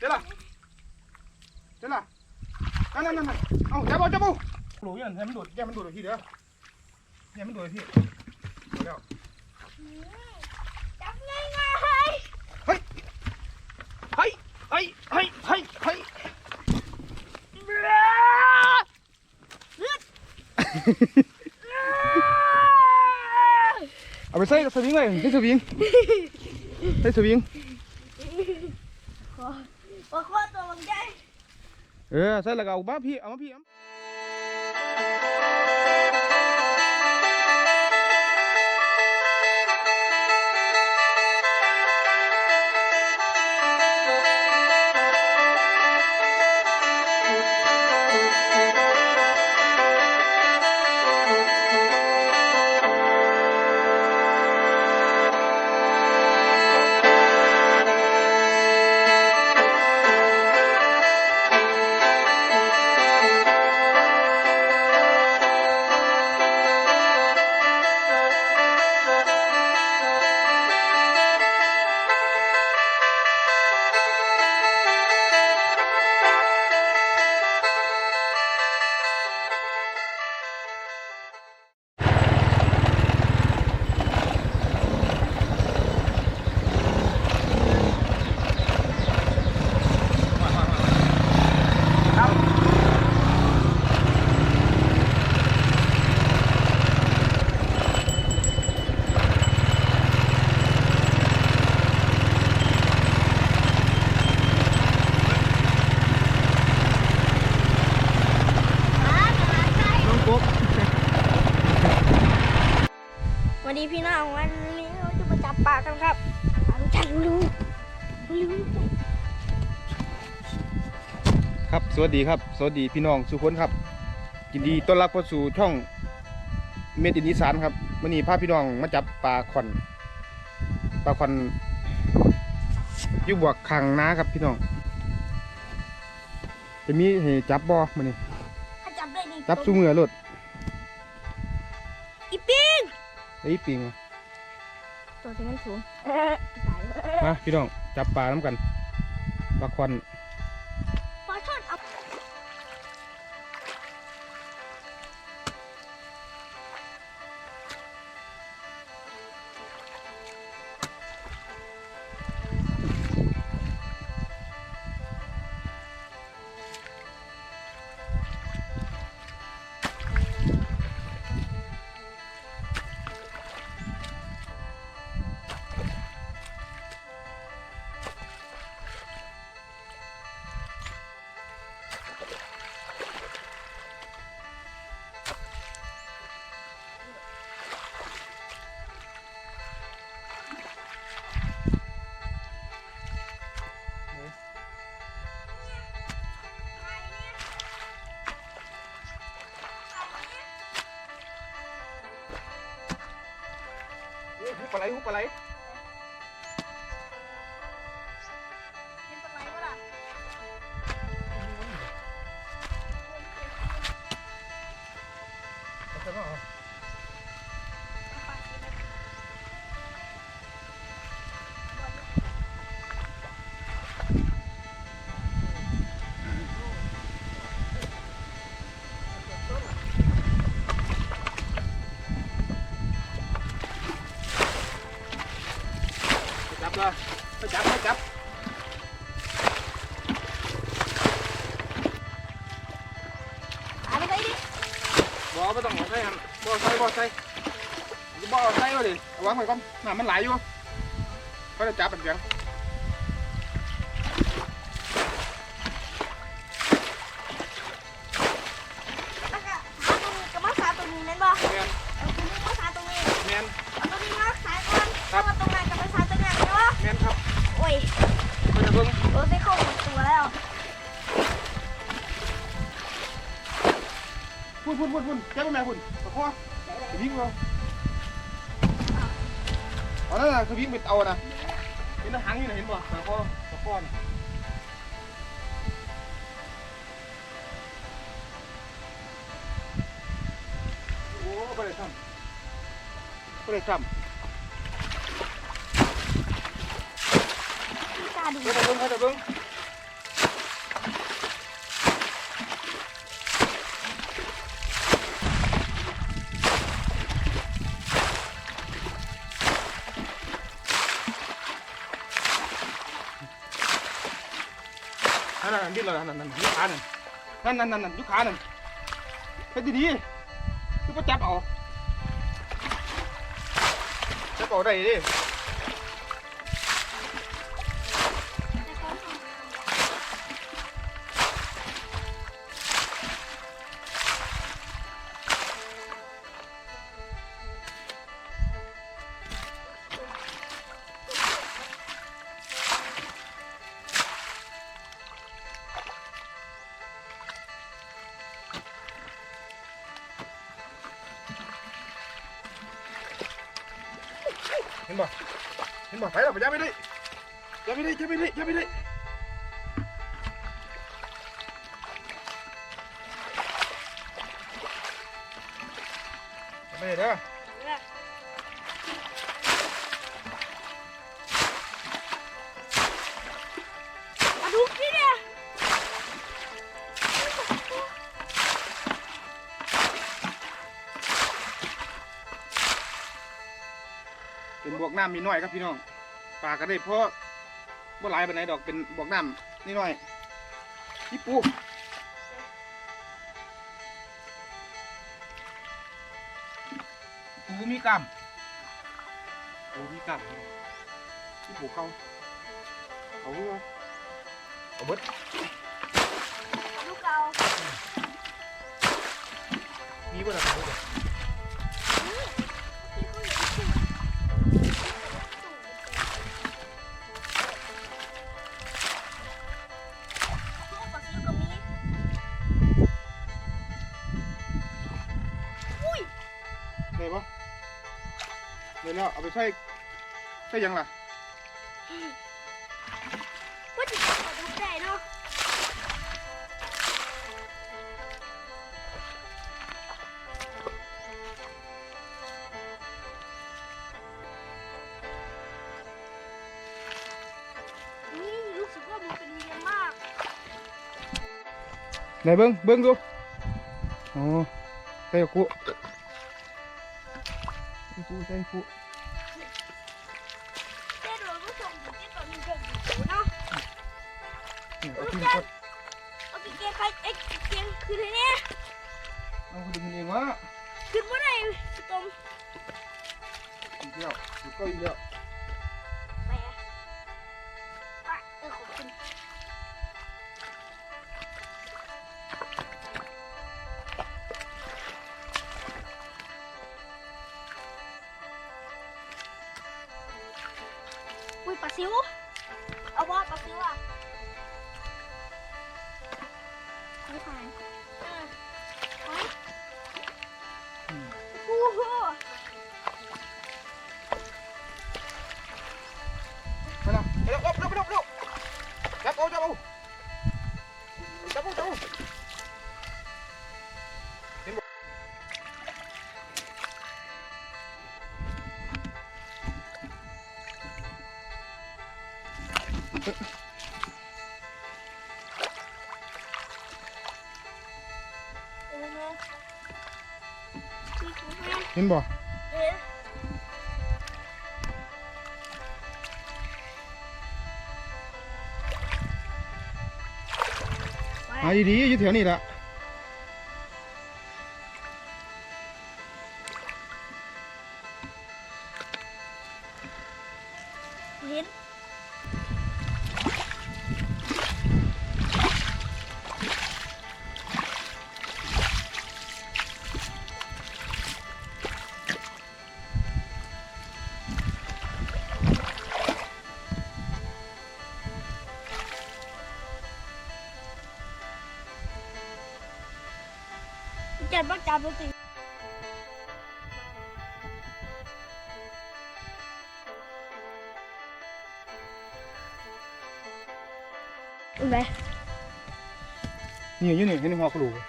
เดี๋ยวล่ะเดี๋ยวล่ะนั่นนั่นนั่นนั่นเอาจับเอาจับเอาหลูยันให้มันดูดแกมันดูดไปพี่ เด้อเนี่ยมันดูดไปพี่เดี๋ยวจับง่ายง่ายเฮ้ยเฮ้ยเฮ้ยเฮ้ยเฮ้ยเฮ้ยเอาไปใส่สวิงเลยใส่สวิงใส่สวิงว่าตัวมันใหญ่เออใส่แล้วก็เอามาพี่เอามาพี่เอา วัสดีครับ สวัสดีพี่น้องสุขคนครับยินดีต้อนรับเข้าสู่ช่องเมดินอีสานครับวันนี้พาพี่น้องมาจับปลาขอนปลาขอนอยุบวกขังนาครับพี่น้อง จะมีให้จับบ่มื้อนี้ถ้าจับได้นี่จับสู้มือรถอีปิ้งไอ้ยปิงตัวที่มันสูงมาพี่น้องจับปลาน้ำกันปลาขอน หุบ จับเลยไปจับไปจับปลาไปเลยดิบ่ไม่ต้องเอ โดนได้เข้าหมดตัวแล้วพุ่นพุ่นพุ่นพุ่นแก้ไปแม่พุ่นตะคอจะวิ่งเราเอานั่นน่ะคือวิ่งไปเอานะเห็นหางอยู่น่ะเห็นบ่ตะคอตะคอนะโอ้บ่ได้ทำบ่ได้ทำ là đúng. Thôi tập hơi tập นั่นนั่นดิ้นเลยนั่นนั่นยุขานั่นนั่นนั่นนั่นยุขานั่นเฮ้ยดีๆยุบจับเอาจับเอาได้ดิ บ่เห็นบ่ไปแล้วไปยับไปได้ยับไปได้ยับไปได้ยับไปได้ยับไปได้ นบวกน้ำมีน้อยครับพี่น้องปลาก็ได้เพราะว่าหลายปานไหนดอกเป็นบวกน้ำนี่น้อยนี่ปูปูมีกล้ามปูมีกล้ามนี่ปูเขาเอาเอาเอาเบิดลูกเรามีเบิดอะไรเบิด ได้ปะได้แล้วเอาไปใส่ใส่ยังล่ะว่าจะปลาดุกได้เนาะนี่รู้สึกว่ามันเป็นเรียนมากไหนเบิ้งเบิ้งดูอ๋อใส่กุกุ ใส่กุเจ๊โดนผู้ชมอยู่เจ๊ตัวนี้เด็กอยู่เนาะเนี่ยเอาขึ้นกดเอากี่เกมไปเอ็กเกมคือไงเนี่ยเอาขึ้นเองวะคือเมื่อไหร่ตมอีกแล้วอีกก็อีกแล้ว อุ้ยปลาซิว เอาว่าปลาซิวอะไม่ผ่านเออไว้อืมโอ้โหไปแล้วไปแล้วเอาไปแล้วไปแล้วจับเอาจับเอาจับเอาจับเอา นี่คือแม่เห็นบ่เอ๊ะไปหาดีๆอยู่แถวนี้ละ จัดบ้าจับเลยสิไปนี่อยู่นี่เห็นหัวกระดูกเนี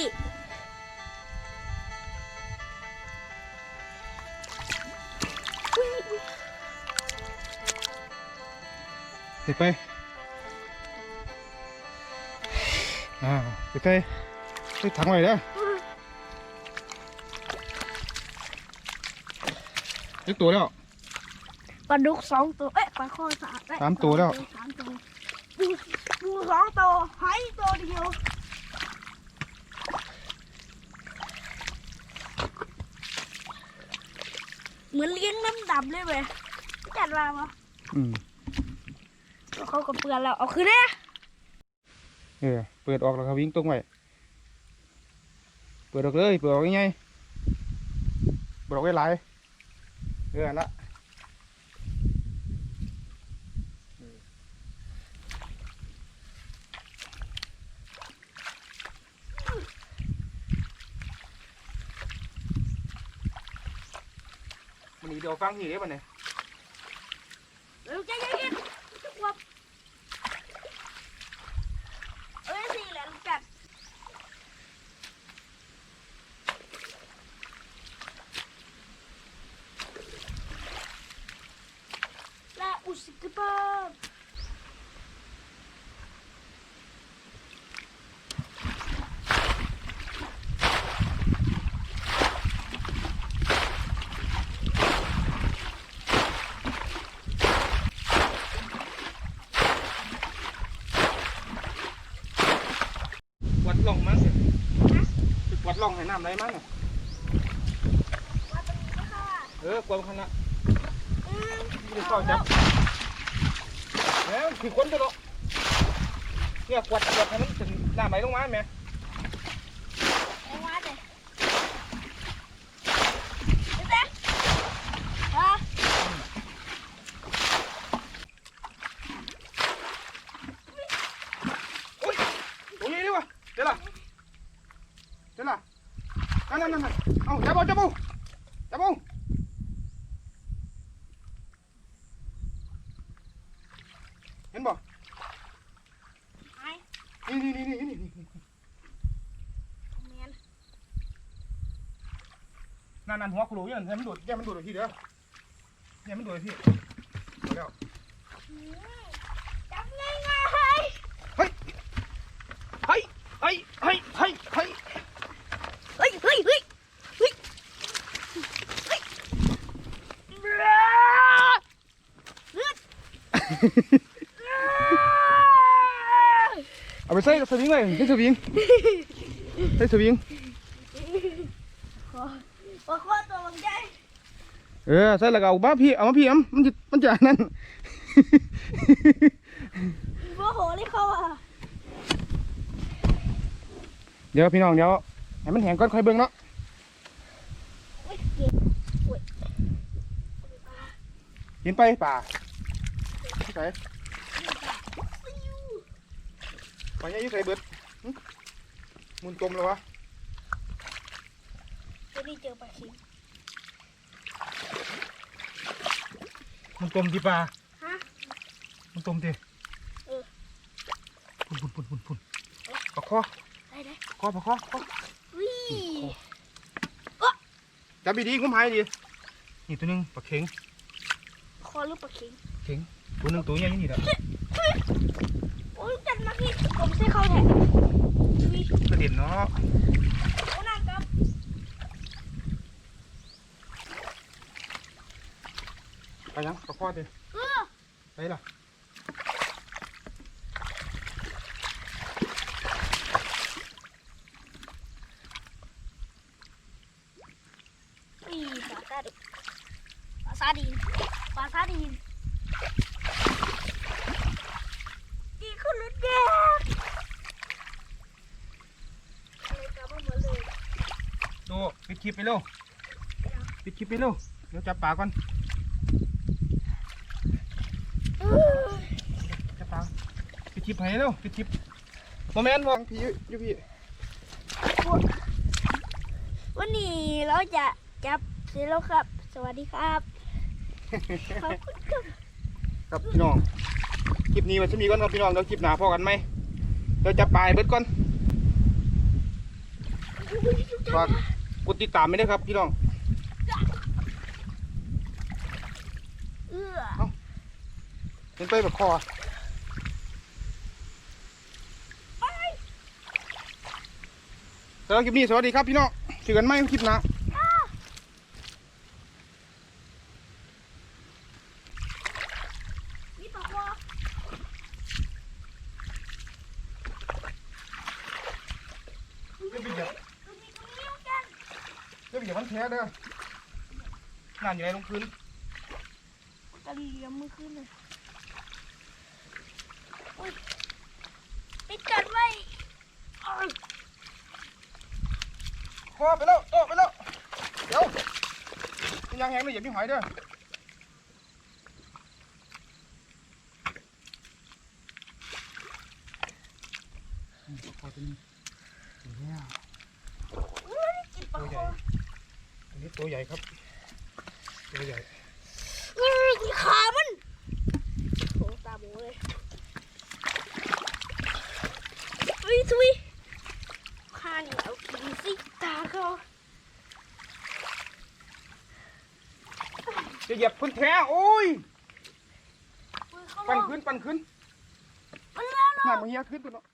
่ เด็ดไปอ่าไปใส่ใส่ถังไว้เด้ออุ้ยลึกตัวแล้วปลาดุกสองตัว เอ๊ะปลาคอสามเอ้ยสามตัวแล้วสามตัวปูปูสองตัวหอยตัวเดียวเหมือนเลี้ยงน้ำดำเลยเว้ยจัดมาปะอืม เขาก็เปลือนแล้ว เอาคืนเนี่ยเออเปิดออกแล้วก็วิ่งตรงไว้เปิดออกเลยเปิดออกยังไงเปิดออกไว้หลายเออนั่นละมันนี่เดี๋ยวฟังทีเด้ป่ะเนี่ยเร็วใจเย็นๆทุกคนเอ้ยสี่แหละลูกจัดและอุสกิปเปอร์ วัดล่องมั้งสิวัด ล่องให้น้ำได้มั้งเนี่ยมาตรงนี้นะเออกวางคันละอืมไม่ได้เข้าจับแล้วถือคนจะหรอกเนี่ยกวาดกวาดให้มันถึงน้ำไหลลงมาไหม เอามาเลยเดี๋ยวนะอะ อุ้ยตรงนี้ดีวะเดี๋ยวล่ะเดี๋ยวล่ะ นั่นนั่นเอาจับเอาจับเอาจับเอาเห็นบ่นี่นี่นี่นี่นี่นั่นนั่นหัวกระโหลกยันให้มันโดดแย่มันโดดทีเดียวแย่มันโดดทีเอาแล้ว อืมจับง่ายง่าย เฮ้ยเฮ้ยเฮ้ยเฮ้ยเฮ้ยเฮ้ย เฮ้ยเฮ้ยเฮ้ยเฮ้ยเฮ้ยเลือด เอาไปใส่สวิงเลยใส่สวิงใส่สวิงขอขอข้อตัวมันใหญ่เออใส่แล้วก็เอามาพี่เอามาพี่เอามันจะมันจะนั่นโมโหเลยเขาอะเดี๋ยวพี่น้องเดี๋ยวให้มันแห้งก่อนค่อยเบิ่งเนาะเฮ้ยเก่งโอ้ยกินไปป่า ใส่ไปยังอยี่ใส่เบิดหึมุนจมแล้ววะจะได้เจอปลาคิงมุนจมที่ป่าฮะมุนจมทีเออปุ่นปุ่นปุ่นปุ่นปุ่นปะคอได้ได้ปะคอปะคอปะคอวิ่จับดีๆงุ้มหายดีนี่ตัวหนึงปลาเข็งคอลูกปลาคิงเข็ง ตัวหนึงตัวใหญ่นี่แหละโอ้ยจัดมาพี่ผมใส่เข้าแทะวิกระเด็นเนาะโอ้น่ากับไปยังปะคอดิเออไปล่ะอีปลาซาดิปลาซาดีนปลาซาดีนดี ขึ้นรถแดงอะไรกับมันหมดเลยโตปิดคลิปไปเร็วปิดคลิปไปเร็วเดี๋ยวจับปลาก่อนเออจับปลาปิดคลิปให้เร็วปิดคลิปโมเมนต์วางพี่อยู่พี่วันนี้เราจะจับเสร็จแล้วครับ สวัสดีครับขอบคุณครับครับพี่น้อง คลิปนี้มันจะมีก่อนครับพี่น้องเดี๋ยวคลิปหน้าพอกันไหมเดี๋ยวจับปลาให้เบิดก่อนฝากกดติดตามไม่ได้วยครับพี่น้องเอื้อเห็นไปแบบคอสำหรับคลิปนี้สวัสดีครับพี่น้องเจอกันไหมคลิปหน้า ไปเหยียบมันแท้เด้อน้ำอยู่ไหนลงพื้นกระเหลี่ยมมือขึ้นเลยอุ้ยปิดกันไว้อ้าวคอไปแล้วโตะไปแล้ว เดี๋ยวมันยังแห้งเลยอย่ามีหอยเด้อคอตัวนี้เนี่ยอุ้ยกินปลาคอ อันนี้ตัวใหญ่ครับ ตัวใหญ่อุ้ยกินขามันโอ้ตาโบเลยอุ้ยทุยข้านี่เอากินสิตาเขาจะเหยียบพื้นแท้โอ้ยอุ้ยเขาปั่นลงขึ้นปั่นขึ้นมันแล้วน้ำมันเฮียขึ้นตัวเนาะ